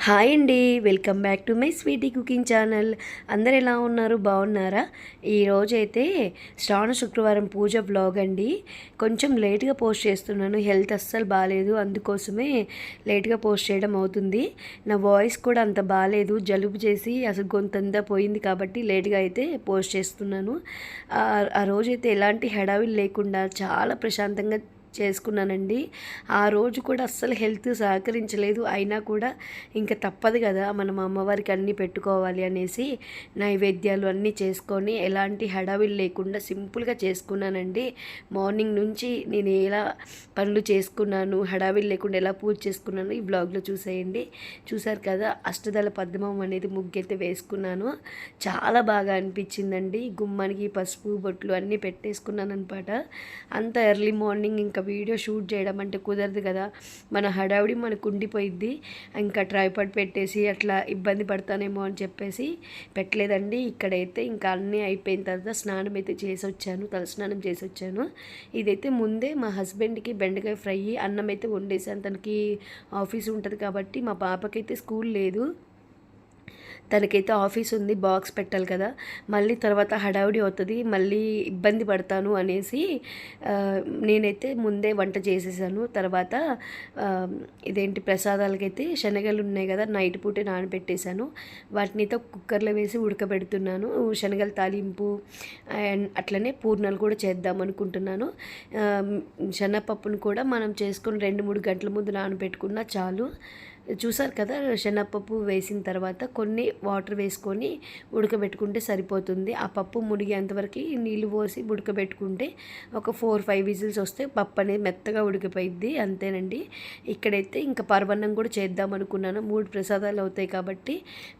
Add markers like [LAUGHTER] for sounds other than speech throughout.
Hi అండి welcome back to my sweety cooking channel. అందరు ఎలా ఉన్నారు? బాగున్నారా? ఈరోజైతే శ్రావణ శుక్రవారం పూజ బ్లాగ్ అండి. కొంచెం లేట్గా పోస్ట్ చేస్తున్నాను. హెల్త్ అస్సలు బాగాలేదు అందుకోసమే లేట్గా పోస్ట్ చేయడం అవుతుంది. నా వాయిస్ కూడా అంత బాగాలేదు జలుబు చేసి అసలు గొంతంతా పోయింది కాబట్టి లేట్గా అయితే పోస్ట్ చేస్తున్నాను. ఆ- రోజైతే ఎలాంటి హడావిడి లేకుండా చాలా ప్రశాంతంగా చేసుకున్నానండి. ఆ రోజు కూడా అస్సలు హెల్త్ సహకరించలేదు. అయినా కూడా ఇంకా తప్పదు కదా మనం అమ్మవారికి అన్నీ పెట్టుకోవాలి అనేసి నైవేద్యాలు అన్నీ చేసుకొని ఎలాంటి హడావిడి లేకుండా సింపుల్గా చేసుకున్నానండి. మార్నింగ్ నుంచి నేను ఎలా పనులు చేసుకున్నాను హడావిడి లేకుండా ఎలా పూజ చేసుకున్నాను ఈ బ్లాగ్లో చూసేయండి. చూసారు కదా అష్టదళ పద్మం అనేది ముగ్గైతే వేసుకున్నాను. చాలా బాగా అనిపించిందండి. గుమ్మానికి పసుపు బొట్లు అన్నీ పెట్టేసుకున్నాను అనమాట అంత ఎర్లీ మార్నింగ్ ఇంకా వీడియో షూట్ చేయడం అంటే కుదరదు కదా. మన హడావిడి మనకు ఉండిపోయిద్ది. ఇంకా ట్రైపాడ్ పెట్టేసి అట్లా ఇబ్బంది పడతానేమో అని చెప్పేసి పెట్టలేదండి. ఇక్కడైతే ఇంకా అన్నీ అయిపోయిన తర్వాత స్నానం అయితే చేసి వచ్చాను. తలస్నానం చేసి వచ్చాను. ఇదైతే ముందే మా హస్బెండ్కి బెండకాయ ఫ్రై అన్నం అయితే వండేసాను. తనకి ఆఫీస్ ఉంటుంది కాబట్టి మా పాపకైతే స్కూల్ లేదు. తనకైతే ఆఫీస్ ఉంది బాక్స్ పెట్టాలి కదా. మళ్ళీ తర్వాత హడావిడి అవుతుంది మళ్ళీ ఇబ్బంది పడతాను అనేసి నేనైతే ముందే వంట చేసేసాను. తర్వాత ఇదేంటి ప్రసాదాలకైతే శనగలు ఉన్నాయి కదా నైట్ పూటే నానబెట్టేశాను. వాటిని అయితే కుక్కర్లో వేసి ఉడకబెడుతున్నాను. శనగల తాలింపు అండ్ అట్లనే పూర్ణాలు కూడా చేద్దాం అనుకుంటున్నాను. శనగపప్పును కూడా మనం చేసుకొని రెండు మూడు గంటల ముందు నానబెట్టుకున్నా చాలు. చూసారు కదా శనగపప్పు వేసిన తర్వాత కొన్ని వాటర్ వేసుకొని ఉడకబెట్టుకుంటే సరిపోతుంది. ఆ పప్పు మునిగేంతవరకు నీళ్ళు పోసి ఉడకబెట్టుకుంటే ఒక ఫోర్ ఫైవ్ విజిల్స్ వస్తే పప్పు అనేది మెత్తగా ఉడికిపోయిద్ది. అంతేనండి. ఇక్కడైతే ఇంకా పర్వన్నం కూడా చేద్దాం అనుకున్నాను. మూడు ప్రసాదాలు అవుతాయి కాబట్టి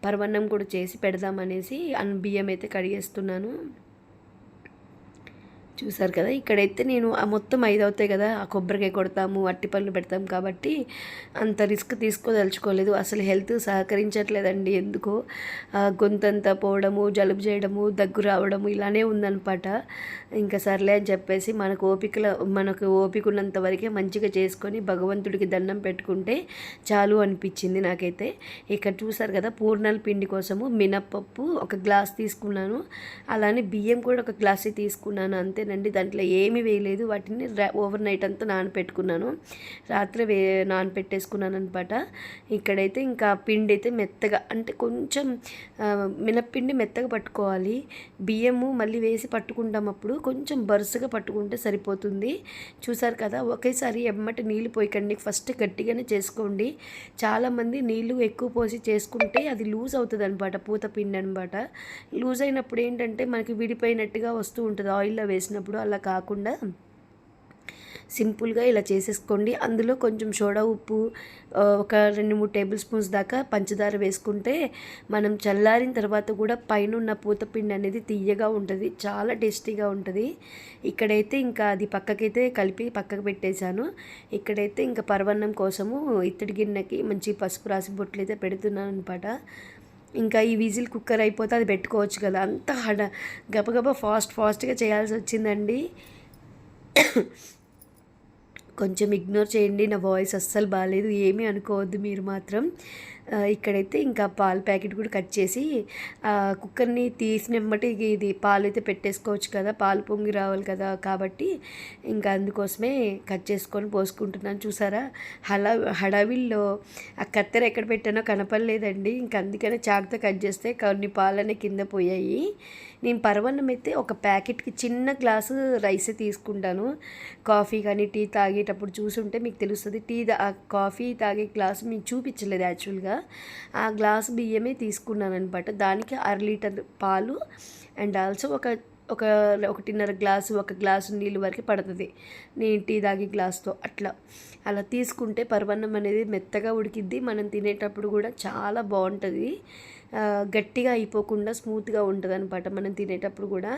పర్వన్నం కూడా చేసి పెడదామనేసి అన్ బియ్యం అయితే కడిగేస్తున్నాను. చూసారు కదా. ఇక్కడైతే నేను ఆ మొత్తం ఐదు అవుతాయి కదా. ఆ కొబ్బరికాయ కొడతాము అట్టి పళ్ళు పెడతాం కాబట్టి అంత రిస్క్ తీసుకోదలుచుకోలేదు. అసలు హెల్త్ సహకరించట్లేదండి ఎందుకో. ఆ గొంతంతా పోవడము జలుబు చేయడము దగ్గు రావడము ఇలానే ఉందనమాట ఇంకా సర్లే అని చెప్పేసి మనకు ఓపికల మనకు ఓపిక ఉన్నంత వరకే మంచిగా చేసుకొని భగవంతుడికి దండం పెట్టుకుంటే చాలు అనిపించింది నాకైతే. ఇక్కడ చూసారు కదా పూర్ణాల పిండి కోసము మినప్పప్పు ఒక గ్లాస్ తీసుకున్నాను. అలానే బియ్యం కూడా ఒక గ్లాస్ తీసుకున్నాను అంతే వేసానండి దాంట్లో ఏమీ వేయలేదు. వాటిని ఓవర్ నైట్ అంతా నానపెట్టుకున్నాను. రాత్రి వే నానపెట్టేసుకున్నాను అనమాట ఇక్కడైతే ఇంకా పిండి అయితే మెత్తగా అంటే కొంచెం మినప్పిండి మెత్తగా పట్టుకోవాలి. బియ్యము మళ్ళీ వేసి పట్టుకుంటాం అప్పుడు. కొంచెం బరుసుగా పట్టుకుంటే సరిపోతుంది. చూసారు కదా ఒకేసారి ఎమ్మటి నీళ్ళు పోయకండి. ఫస్ట్ గట్టిగానే చేసుకోండి. చాలామంది నీళ్ళు ఎక్కువ పోసి చేసుకుంటే అది లూజ్ అవుతుంది అనమాట పూత పిండి అనమాట లూజ్ అయినప్పుడు ఏంటంటే మనకి విడిపోయినట్టుగా వస్తూ ఉంటుంది. ఆయిల్లో వేసిన చేసినప్పుడు అలా కాకుండా సింపుల్గా ఇలా చేసేసుకోండి. అందులో కొంచెం సోడా ఉప్పు ఒక రెండు మూడు టేబుల్ స్పూన్స్ దాకా పంచదార వేసుకుంటే మనం చల్లారిన తర్వాత కూడా పైన ఉన్న పూతపిండి అనేది తీయగా ఉంటుంది. చాలా టేస్టీగా ఉంటుంది. ఇక్కడైతే ఇంకా అది పక్కకైతే కలిపి పక్కకు పెట్టేశాను. ఇక్కడైతే ఇంకా పరవన్నం కోసము ఇత్తడి గిన్నెకి మంచి పసుపు రాసి బొట్లు అయితే పెడుతున్నాను అనమాట ఇంకా ఈ విజిల్ కుక్కర్ అయిపోతే అది పెట్టుకోవచ్చు కదా. అంత హడ గబగబా ఫాస్ట్ ఫాస్ట్గా చేయాల్సి వచ్చిందండి. కొంచెం ఇగ్నోర్ చేయండి నా వాయిస్ అస్సలు బాగాలేదు ఏమీ అనుకోవద్దు మీరు మాత్రం. ఇక్కడైతే ఇంకా పాల ప్యాకెట్ కూడా కట్ చేసి కుక్కర్ని కుక్కర్ని తీసినమ్మటి ఇది పాలు అయితే పెట్టేసుకోవచ్చు కదా పాలు పొంగి రావాలి కదా కాబట్టి ఇంకా అందుకోసమే కట్ చేసుకొని పోసుకుంటున్నాను. చూసారా? హలా హడావిల్లో. ఆ కత్తెర ఎక్కడ పెట్టానో కనపడలేదండి. ఇంకా అందుకనే చాకుతో కట్ చేస్తే కొన్ని పాలనే కింద పోయాయి. నేను పరవన్నం అయితే ఒక ప్యాకెట్కి చిన్న గ్లాసు రైసే తీసుకుంటాను. కాఫీ కానీ టీ తాగేటప్పుడు చూసుంటే మీకు తెలుస్తుంది టీ ఆ కాఫీ తాగే గ్లాసు మీకు చూపించలేదు యాక్చువల్గా. ఆ గ్లాస్ బియ్యమే తీసుకున్నాను అనమాట దానికి అర లీటర్ పాలు అండ్ ఆల్సో ఒక ఒక ఒకటిన్నర గ్లాసు ఒక గ్లాసు నీళ్ళు వరకు పడుతుంది. నేను టీ తాగే గ్లాస్తో అట్లా. అలా తీసుకుంటే పరవన్నం అనేది మెత్తగా ఉడికిద్ది. మనం తినేటప్పుడు కూడా చాలా బాగుంటుంది. గట్టిగా అయిపోకుండా స్మూత్గా ఉంటుంది అనమాట మనం తినేటప్పుడు కూడా.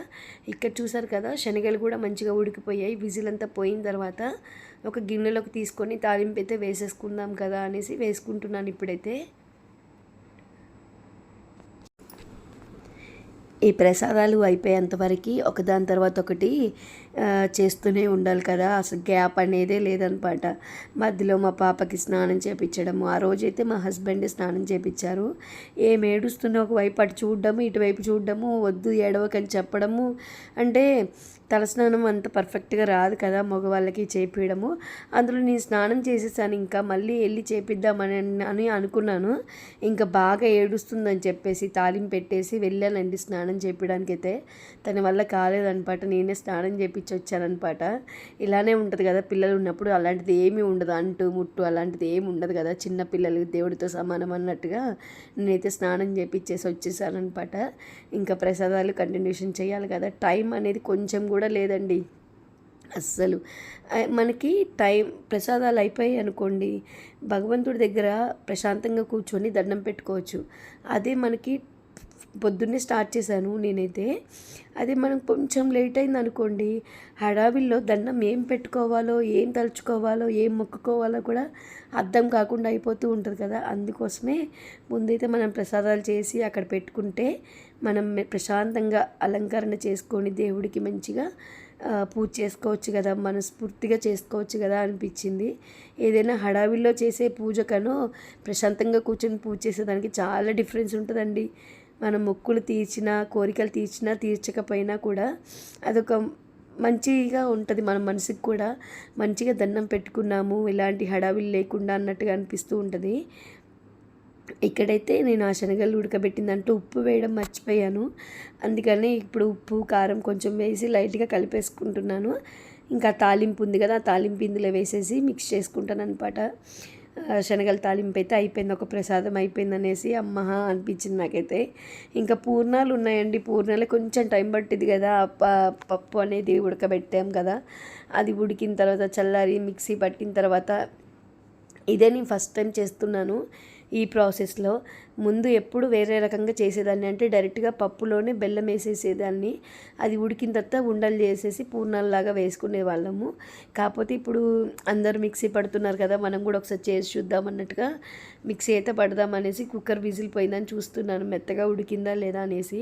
ఇక్కడ చూసారు కదా శనగలు కూడా మంచిగా ఉడికిపోయాయి. విజిల్ అంతా పోయిన తర్వాత ఒక గిన్నెలోకి తీసుకొని తాలింపు అయితే వేసేసుకుందాం కదా అనేసి వేసుకుంటున్నాను ఇప్పుడైతే. ఈ ప్రసాదాలు అయిపోయేంతవరకు ఒకదాని తర్వాత ఒకటి చేస్తూనే ఉండాలి కదా. అసలు గ్యాప్ అనేదే లేదనమాట. మధ్యలో మా పాపకి స్నానం చేపించడము. ఆ రోజైతే మా హస్బెండ్ స్నానం చేపించారు. ఏం ఏడుస్తున్నా ఒకవైపు అటు చూడడము ఇటువైపు చూడడము వద్దు ఏడవకని చెప్పడము. అంటే తలస్నానం అంత పర్ఫెక్ట్గా రాదు కదా మగవాళ్ళకి చేపించడము అందులో నేను స్నానం చేసేసాను ఇంకా మళ్ళీ వెళ్ళి చేపిద్దామని అని అనుకున్నాను. ఇంకా బాగా ఏడుస్తుందని చెప్పేసి తాలిం పెట్టేసి వెళ్ళానండి స్నానం చేపించడానికైతే తన వల్ల కాలేదనమాట. నేనే స్నానం చేపించి వచ్చానమాట ఇలానే ఉంటుంది కదా పిల్లలు ఉన్నప్పుడు అలాంటిది ఏమీ ఉండదు. అంటు ముట్టు అలాంటిది ఏమి ఉండదు కదా. చిన్న పిల్లలు దేవుడితో సమానం అన్నట్టుగా నేనైతే స్నానం చేపించేసి వచ్చేసానమాట ఇంకా ప్రసాదాలు కంటిన్యూషన్ చేయాలి కదా. టైం అనేది కొంచెం కూడా లేదండి. అస్సలు. మనకి టైం ప్రసాదాలు అయిపోయాయి అనుకోండి భగవంతుడి దగ్గర ప్రశాంతంగా కూర్చొని దండం పెట్టుకోవచ్చు. అదే మనకి పొద్దున్నే స్టార్ట్ చేశాను నేనైతే. అదే మనం కొంచెం లేట్ అయింది అనుకోండి హడావిల్లో దండం ఏం పెట్టుకోవాలో ఏం తలుచుకోవాలో ఏం మొక్కుకోవాలో కూడా అర్థం కాకుండా అయిపోతూ ఉంటుంది కదా. అందుకోసమే ముందైతే మనం ప్రసాదాలు చేసి అక్కడ పెట్టుకుంటే మనం ప్రశాంతంగా అలంకరణ చేసుకొని దేవుడికి మంచిగా పూజ చేసుకోవచ్చు కదా మనస్ఫూర్తిగా చేసుకోవచ్చు కదా అనిపించింది. ఏదైనా హడావిల్లో చేసే పూజ కనో ప్రశాంతంగా కూర్చొని పూజ చేసేదానికి చాలా డిఫరెన్స్ ఉంటుందండి. మనం మొక్కులు తీర్చినా కోరికలు తీర్చినా తీర్చకపోయినా కూడా అదొక మంచిగా ఉంటుంది మన మనసుకి కూడా. మంచిగా దండం పెట్టుకున్నాము ఎలాంటి హడావిలు లేకుండా అన్నట్టుగా అనిపిస్తూ ఉంటుంది. ఇక్కడైతే నేను ఆ శనగలు ఉడకబెట్టిందంటూ ఉప్పు వేయడం మర్చిపోయాను. అందుకని ఇప్పుడు ఉప్పు కారం కొంచెం వేసి లైట్గా కలిపేసుకుంటున్నాను. ఇంకా తాలింపు ఉంది కదా ఆ తాలింపు ఇందులో వేసేసి మిక్స్ చేసుకుంటాను అనమాట శనగల తాలింపు అయితే అయిపోయింది ఒక ప్రసాదం అయిపోయింది అనేసి అమ్మ అనిపించింది నాకైతే. ఇంకా పూర్ణాలు ఉన్నాయండి పూర్ణాలు కొంచెం టైం పట్టింది కదా పప్పు అనేది ఉడకబెట్టాం కదా. అది ఉడికిన తర్వాత చల్లారి మిక్సీ పట్టిన తర్వాత ఇదే నేను ఫస్ట్ టైం చేస్తున్నాను. ఈ ప్రాసెస్లో. ముందు ఎప్పుడు వేరే రకంగా చేసేదాన్ని అంటే డైరెక్ట్గా పప్పులోనే బెల్లం వేసేసేదాన్ని. అది ఉడికిన తర్వాత ఉండలు చేసేసి పూర్ణాలలాగా వేసుకునే వాళ్ళము కాకపోతే ఇప్పుడు అందరు మిక్సీ పడుతున్నారు కదా మనం కూడా ఒకసారి చేసి చూద్దాం అన్నట్టుగా మిక్సీ అయితే పడదాం అనేసి కుక్కర్ విజిల్ పోయిందని చూస్తున్నాను. మెత్తగా ఉడికిందా లేదా అనేసి.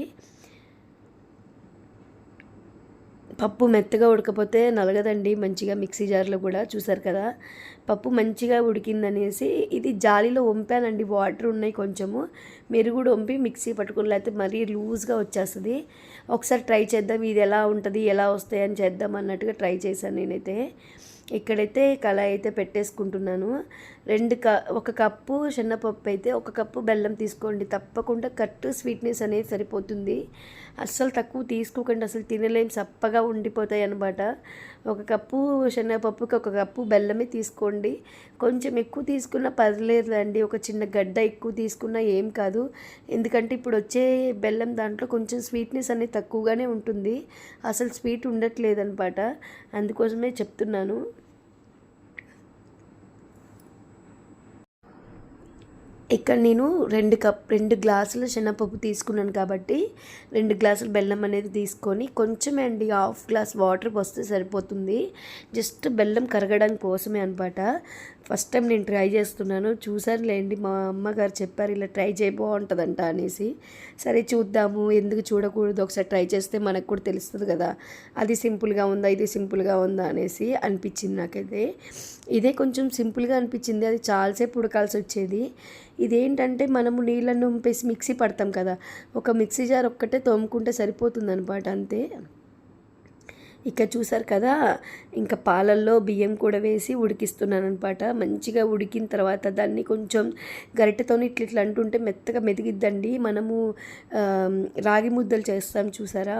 పప్పు మెత్తగా ఉడకపోతే నలగదండి మంచిగా మిక్సీ జార్లో కూడా చూసారు కదా. పప్పు మంచిగా ఉడికిందనేసి ఇది జాలీలో వంపానండి వాటర్ ఉన్నాయి కొంచెము. మీరు కూడా వంపి మిక్సీ పట్టుకుని లేకపోతే మరీ లూజ్గా వచ్చేస్తుంది. ఒకసారి ట్రై చేద్దాం ఇది ఎలా ఉంటుంది ఎలా వస్తాయని చేద్దాం అన్నట్టుగా ట్రై చేశాను నేనైతే. ఇక్కడైతే కళాయి అయితే పెట్టేసుకుంటున్నాను. రెండు క ఒక కప్పు శనగపప్పు అయితే ఒక కప్పు బెల్లం తీసుకోండి. తప్పకుండా కట్టు స్వీట్నెస్ అనేది సరిపోతుంది. అస్సలు తక్కువ తీసుకోకండి. అసలు తినలేం. సప్పగా ఉండిపోతాయి అనమాట ఒక కప్పు శనగపప్పుకి ఒక కప్పు బెల్లమే తీసుకోండి. కొంచెం ఎక్కువ తీసుకున్నా పర్లేదండి ఒక చిన్న గడ్డ ఎక్కువ తీసుకున్నా ఏం కాదు. ఎందుకంటే ఇప్పుడు వచ్చే బెల్లం దాంట్లో కొంచెం స్వీట్నెస్ అనేది తక్కువగానే ఉంటుంది. అసలు స్వీట్ ఉండట్లేదు అనమాట అందుకోసమే చెప్తున్నాను. ఇక్కడ నేను రెండు కప్ రెండు గ్లాసులు శనగపప్పు తీసుకున్నాను కాబట్టి రెండు గ్లాసులు బెల్లం అనేది తీసుకొని కొంచెమే అండి హాఫ్ గ్లాస్ వాటర్ పోస్తే సరిపోతుంది. జస్ట్ బెల్లం కరగడానికి కోసమే అనమాట ఫస్ట్ టైం నేను ట్రై చేస్తున్నాను. చూసారులేండి మా అమ్మగారు చెప్పారు ఇలా ట్రై చేయబోంటుందంట అనేసి. సరే చూద్దాము ఎందుకు చూడకూడదు? ఒకసారి ట్రై చేస్తే మనకు కూడా తెలుస్తుంది కదా. అది సింపుల్గా ఉందా ఇది సింపుల్గా ఉందా అనేసి అనిపించింది నాకైతే. ఇదే కొంచెం సింపుల్గా అనిపించింది. అది చాలాసేపు ఉడకాల్సి వచ్చేది. ఇదేంటంటే మనము నీళ్ళను నింపేసి మిక్సీ పడతాం కదా. ఒక మిక్సీ జార్ ఒక్కటే తోముకుంటే సరిపోతుంది అనమాట అంతే. ఇక చూసారు కదా ఇంకా పాలల్లో బియ్యం కూడా వేసి ఉడికిస్తున్నాను అనమాట మంచిగా ఉడికిన తర్వాత దాన్ని కొంచెం గరిటెతో ఇట్లా ఇట్లా అంటుంటే మెత్తగా మెదిగిద్దండి. మనము రాగి ముద్దలు చేస్తాం చూసారా?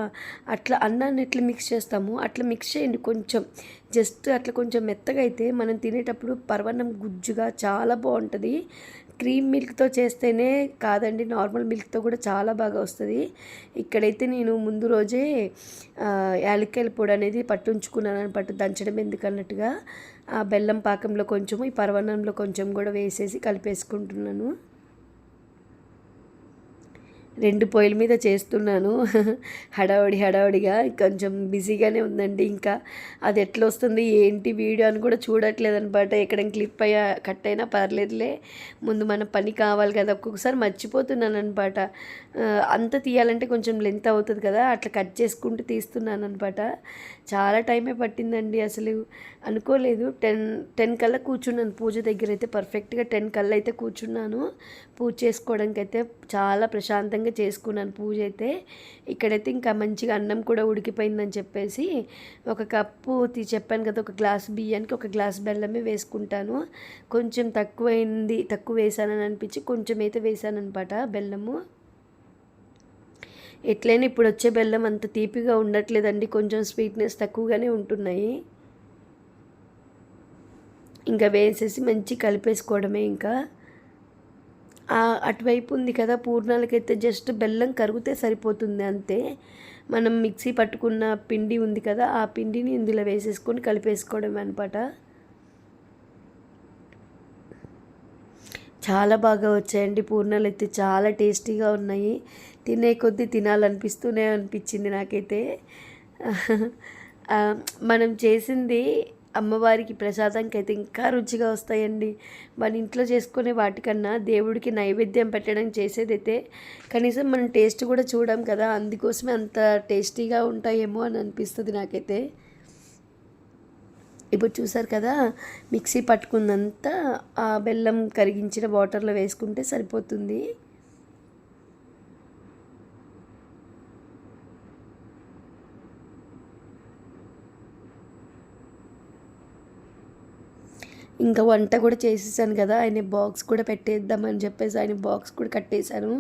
అట్లా అన్నాన్ని ఇట్లా మిక్స్ చేస్తాము. అట్లా మిక్స్ చేయండి కొంచెం. జస్ట్ అట్లా కొంచెం మెత్తగా అయితే మనం తినేటప్పుడు పర్వణం గుజ్జుగా చాలా బాగుంటుంది. క్రీమ్ మిల్క్తో చేస్తేనే కాదండి నార్మల్ మిల్క్తో కూడా చాలా బాగా వస్తుంది. ఇక్కడైతే నేను ముందు రోజే యాలక్కాయల పొడి అనేది పట్టుంచుకున్నాను పట్టు దంచడం ఎందుకన్నట్టుగా ఆ బెల్లం పాకంలో కొంచెము ఈ పరవన్నంలో కొంచెం కూడా వేసేసి కలిపేసుకుంటున్నాను. రెండు పొయ్యిల మీద చేస్తున్నాను. [LAUGHS] హడావుడి హడావుడిగా. కొంచెం బిజీగానే ఉందండి ఇంకా. అది ఎట్లా వస్తుంది ఏంటి వీడియో అని కూడా చూడట్లేదు అనమాట ఎక్కడ క్లిప్ అయ్యా కట్ అయినా పర్లేదులే. ముందు మన పని కావాలి కదా ఒక్కొక్కసారి మర్చిపోతున్నాను అనమాట అంత తీయాలంటే కొంచెం లెంత్ అవుతుంది కదా అట్లా కట్ చేసుకుంటూ తీస్తున్నాను అనమాట చాలా టైమే పట్టిందండి అసలు. అనుకోలేదు. టెన్ టెన్ కల్లా కూర్చున్నాను. పూజ దగ్గర అయితే పర్ఫెక్ట్గా టెన్ కల్లా అయితే కూర్చున్నాను. పూజ చేసుకోవడానికి అయితే చాలా ప్రశాంతంగా చేసుకున్నాను పూజ అయితే. ఇక్కడైతే ఇంకా మంచిగా అన్నం కూడా ఉడికిపోయిందని చెప్పేసి ఒక కప్పు తీ చెప్పాను కదా ఒక గ్లాస్ బియ్యానికి ఒక గ్లాస్ బెల్లమే వేసుకుంటాను. కొంచెం తక్కువైంది తక్కువ వేసానని అనిపించి కొంచెం అయితే వేసాను అనమాట బెల్లము. ఎట్లయినా ఇప్పుడు వచ్చే బెల్లం అంత తీపిగా ఉండట్లేదండి కొంచెం స్వీట్నెస్ తక్కువగానే ఉంటున్నాయి. ఇంకా వేసేసి మంచి కలిపేసుకోవడమే ఇంకా. అటువైపు ఉంది కదా పూర్ణాలకైతే జస్ట్ బెల్లం కరిగితే సరిపోతుంది అంతే. మనం మిక్సీ పట్టుకున్న పిండి ఉంది కదా ఆ పిండిని ఇందులో వేసేసుకొని కలిపేసుకోవడం అనమాట. చాలా బాగా వచ్చాయండి పూర్ణాలు అయితే చాలా టేస్టీగా ఉన్నాయి. తినే కొద్దీ తినాలనిపిస్తూనే అనిపించింది నాకైతే. మనం చేసింది అమ్మవారికి ప్రసాదంకి అయితే ఇంకా రుచిగా వస్తాయండి. మన ఇంట్లో చేసుకునే వాటికన్నా దేవుడికి నైవేద్యం పెట్టడం చేసేదైతే కనీసం మనం టేస్ట్ కూడా చూడం కదా అందుకోసమే అంత టేస్టీగా ఉంటాయేమో అని అనిపిస్తుంది నాకైతే. ఇప్పుడు చూసారు కదా మిక్సీ పట్టుకున్నంత ఆ బెల్లం కరిగించిన వాటర్లో వేసుకుంటే సరిపోతుంది. ఇంకా వంట కూడా చేసేసాను కదా ఆయన బాక్స్ కూడా పెట్టేద్దామని చెప్పేసి ఆయన బాక్స్ కూడా కట్టేశాను.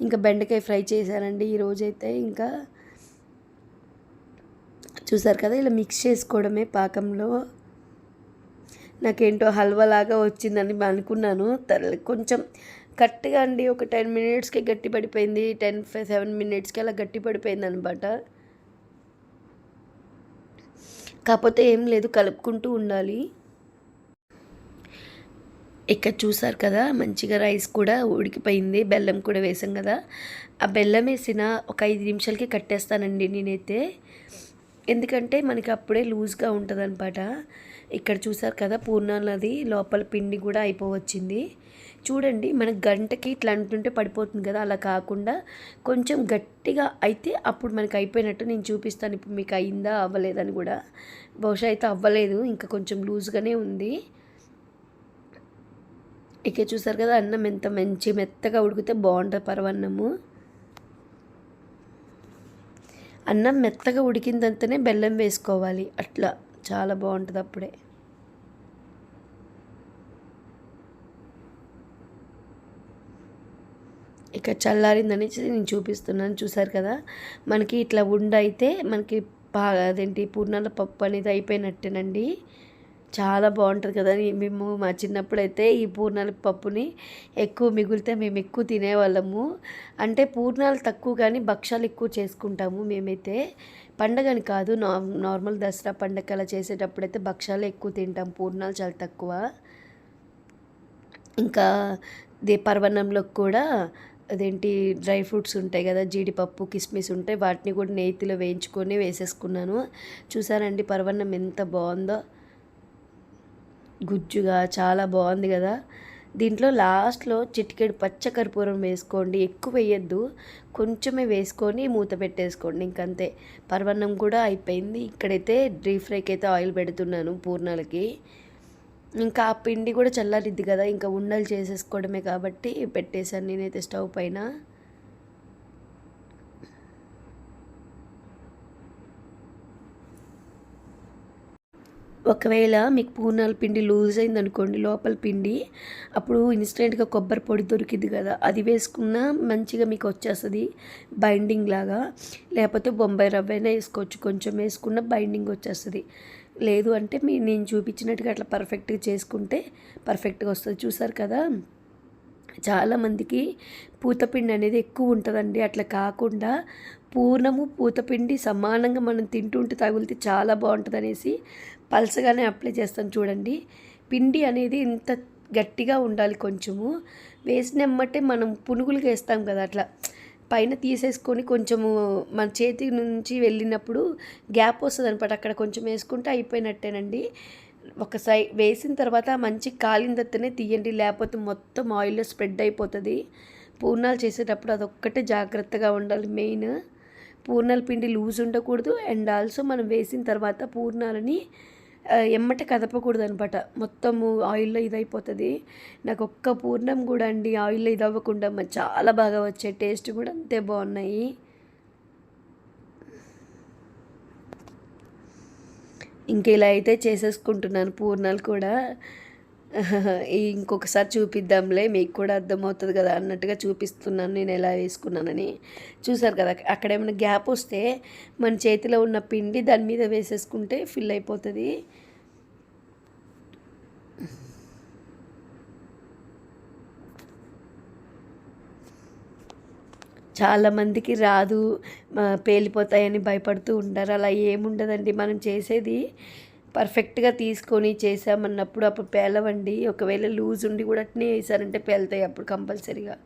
ఇంకా బెండకాయ ఫ్రై చేశానండి ఈరోజైతే. ఇంకా చూసారు కదా ఇలా మిక్స్ చేసుకోవడమే పాకంలో. నాకేంటో హల్వా లాగా వచ్చిందని అనుకున్నాను. కొంచెం గట్టిగా అండి ఒక టెన్ మినిట్స్కి గట్టి పడిపోయింది టెన్ ఫైవ్ సెవెన్ మినిట్స్కి అలా గట్టి పడిపోయింది అనమాట కాకపోతే ఏం లేదు కలుపుకుంటూ ఉండాలి. ఇక్కడ చూసారు కదా మంచిగా రైస్ కూడా ఉడికిపోయింది బెల్లం కూడా వేసాం కదా. ఆ బెల్లం వేసిన ఒక ఐదు నిమిషాలకి కట్టేస్తానండి నేనైతే. ఎందుకంటే మనకి అప్పుడే లూజ్గా ఉంటుంది అనమాట ఇక్కడ చూసారు కదా పూర్ణాలది లోపల పిండి కూడా అయిపోవచ్చింది. చూడండి మన గంటకి ఇట్లా అంటుంటే పడిపోతుంది కదా అలా కాకుండా కొంచెం గట్టిగా అయితే అప్పుడు మనకి అయిపోయినట్టు నేను చూపిస్తాను. ఇప్పుడు మీకు అయిందా అవ్వలేదని కూడా. బహుశా అయితే అవ్వలేదు ఇంకా కొంచెం లూజ్గానే ఉంది. ఇక చూసారు కదా అన్నం ఎంత మంచి మెత్తగా ఉడికితే బాగుంటుంది పరవన్నము అన్నం మెత్తగా ఉడికిందంతనే బెల్లం వేసుకోవాలి. అట్లా చాలా బాగుంటుంది అప్పుడే. ఇక చల్లారిందని నేను చూపిస్తున్నాను చూసారు కదా. మనకి ఇట్లా ఉండ అయితే మనకి బాగా అదేంటి పూర్ణాల పప్పు అనేది అయిపోయినట్టేనండి. చాలా బాగుంటుంది కదా. మేము మా చిన్నప్పుడు అయితే ఈ పూర్ణాల పప్పుని ఎక్కువ మిగిలితే మేము ఎక్కువ తినేవాళ్ళము. అంటే పూర్ణాలు తక్కువ కానీ భక్షాలు ఎక్కువ చేసుకుంటాము మేమైతే. పండగని కాదు నార్మల్ దసరా పండగ అలా చేసేటప్పుడైతే భక్షాలు ఎక్కువ తింటాం. పూర్ణాలు చాలా తక్కువ. ఇంకా దే పర్వణంలో కూడా అదేంటి డ్రై ఫ్రూట్స్ ఉంటాయి కదా జీడిపప్పు కిస్మిస్ ఉంటాయి. వాటిని కూడా నేతిలో వేయించుకొని వేసేసుకున్నాను. చూసారండి పర్వన్నం ఎంత బాగుందో. గుజ్జుగా చాలా బాగుంది కదా. దీంట్లో లాస్ట్లో చిటికెడు పచ్చకర్పూరం వేసుకోండి. ఎక్కువ వేయద్దు. కొంచెమే వేసుకొని మూత పెట్టేసుకోండి. ఇంకంతే. పర్వన్నం కూడా అయిపోయింది. ఇక్కడైతే డీప్ ఫ్రైకి అయితే ఆయిల్ పెడుతున్నాను పూర్ణాలకి. ఇంకా ఆ పిండి కూడా చల్లారిద్ది కదా. ఇంకా ఉండలు చేసేసుకోవడమే కాబట్టి పెట్టేశాను నేనైతే స్టవ్ పైన. ఒకవేళ మీకు పూర్ణాల పిండి లూజ్ అయింది అనుకోండి లోపల పిండి అప్పుడు ఇన్స్టెంట్గా కొబ్బరి పొడి దొరికింది కదా అది వేసుకున్న మంచిగా మీకు వచ్చేస్తుంది బైండింగ్ లాగా. లేకపోతే బొంబాయి రవ్వైనా వేసుకోవచ్చు కొంచెం వేసుకున్న బైండింగ్ వచ్చేస్తుంది. లేదు అంటే మీ నేను చూపించినట్టుగా అట్లా పర్ఫెక్ట్గా చేసుకుంటే పర్ఫెక్ట్గా వస్తుంది. చూసారు కదా చాలామందికి పూతపిండి అనేది ఎక్కువ ఉంటుందండి. అట్లా కాకుండా పూర్ణము పూతపిండి సమానంగా మనం తింటుంటే తగిలితే చాలా బాగుంటుంది అనేసి పలసగానే అప్లై చేస్తాను చూడండి. పిండి అనేది ఇంత గట్టిగా ఉండాలి కొంచెము. వేసినమ్మటే మనం పునుగులుగా వేస్తాం కదా అట్లా. పైన తీసేసుకొని కొంచెము మన చేతి నుంచి వెళ్ళినప్పుడు గ్యాప్ వస్తుంది అనమాట అక్కడ కొంచెం వేసుకుంటే అయిపోయినట్టేనండి. ఒక సై వేసిన తర్వాత మంచి కాలిన తర్వాతనే తీయండి. లేకపోతే మొత్తం ఆయిల్లో స్ప్రెడ్ అయిపోతుంది. పూర్ణాలు చేసేటప్పుడు అదొక్కటే జాగ్రత్తగా ఉండాలి మెయిన్. పూర్ణాల పిండి లూజ్ ఉండకూడదు. అండ్ ఆల్సో మనం వేసిన తర్వాత పూర్ణాలని ఎమ్మట కదపకూడదు అనమాట మొత్తము ఆయిల్లో ఇదైపోతుంది. నాకు ఒక్క పూర్ణం కూడా అండి ఆయిల్లో ఇది అవ్వకుండా చాలా బాగా వచ్చే టేస్ట్ కూడా అంతే బాగున్నాయి. ఇంకా ఇలా అయితే చేసేసుకుంటున్నాను పూర్ణాలు కూడా. ఇంకొకసారి చూపిద్దాంలే మీకు కూడా అర్థమవుతుంది కదా అన్నట్టుగా చూపిస్తున్నాను నేను ఎలా వేసుకున్నానని. చూసారు కదా అక్కడ ఏమైనా గ్యాప్ వస్తే మన చేతిలో ఉన్న పిండి దాని మీద వేసేసుకుంటే ఫిల్ అయిపోతుంది. చాలామందికి రాదు పేలిపోతాయని భయపడుతూ ఉంటారు. అలా ఏముండదండి మనం చేసేది పర్ఫెక్ట్గా తీసుకొని చేసామన్నప్పుడు అప్పుడు పేలవండి. ఒకవేళ లూజ్ ఉండి కూడా అట్నే వేసారంటే పేలుతాయి అప్పుడు కంపల్సరీగా.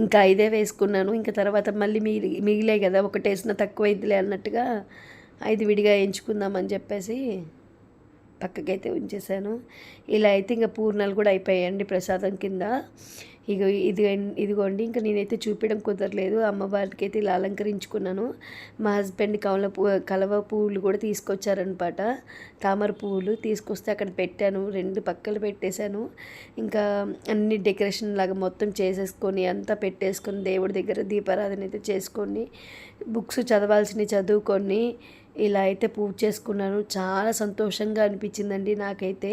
ఇంకా ఐదే వేసుకున్నాను. ఇంకా తర్వాత మళ్ళీ మిగిలి మిగిలే కదా ఒకటి వేసిన తక్కువ అయిందిలే అన్నట్టుగా ఐదు విడిగా ఎంచుకుందామని చెప్పేసి పక్కకైతే ఉంచేసాను ఇలా అయితే ఇంకా పూర్ణాలు కూడా అయిపోయాయండి ప్రసాదం కింద. ఇక ఇది ఇదిగోండి ఇంకా నేనైతే చూపించడం కుదరలేదు. అమ్మవారికి అయితే ఇలా అలంకరించుకున్నాను. మా హస్బెండ్ కమల పూ కలవ పువ్వులు కూడా తీసుకొచ్చారనమాట. తామర పువ్వులు తీసుకొస్తే అక్కడ పెట్టాను. రెండు పక్కలు పెట్టేశాను. ఇంకా అన్ని డెకరేషన్ లాగా మొత్తం చేసేసుకొని అంతా పెట్టేసుకొని దేవుడి దగ్గర దీపారాధన అయితే చేసుకొని బుక్స్ చదవాల్సినవి చదువుకొని ఇలా అయితే పూజ చేసుకున్నాను. చాలా సంతోషంగా అనిపించిందండి నాకైతే.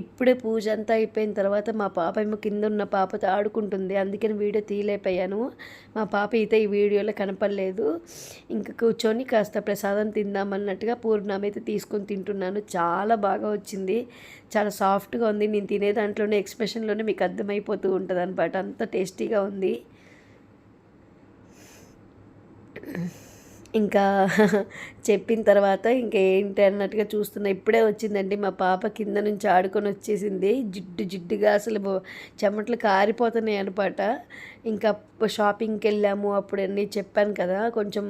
ఇప్పుడే పూజ అంతా అయిపోయిన తర్వాత మా పాప ఏమో కింద ఉన్న పాపతో ఆడుకుంటుంది. అందుకని వీడియో తీయలేకపోయాను. మా పాప అయితే ఈ వీడియోలో కనపడలేదు. ఇంకా కూర్చొని కాస్త ప్రసాదం తిందామన్నట్టుగా పూర్ణం అయితే తీసుకొని తింటున్నాను. చాలా బాగా వచ్చింది. చాలా సాఫ్ట్గా ఉంది. నేను తినే దాంట్లోనే ఎక్స్ప్రెషన్లోనే మీకు అర్థమైపోతూ ఉంటుంది అనమాట అంత టేస్టీగా ఉంది. ఇంకా [LAUGHS] చెప్పిన తర్వాత ఇంకేంటి అన్నట్టుగా చూస్తున్నా. ఇప్పుడే వచ్చిందండి మా పాప కింద నుంచి ఆడుకొని వచ్చేసింది. జిడ్డు జిడ్డుగా అసలు చెమటలు కారిపోతున్నాయి అనమాట. ఇంకా షాపింగ్కి వెళ్ళాము అప్పుడు అన్నీ చెప్పాను కదా కొంచెం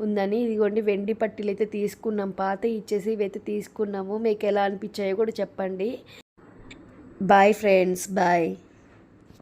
ఉందని. ఇదిగోండి వెండి పట్టీలు అయితే తీసుకున్నాం. పాత ఇచ్చేసి ఇవైతే తీసుకున్నాము. మీకు ఎలా అనిపించాయో కూడా చెప్పండి. Bye friends bye.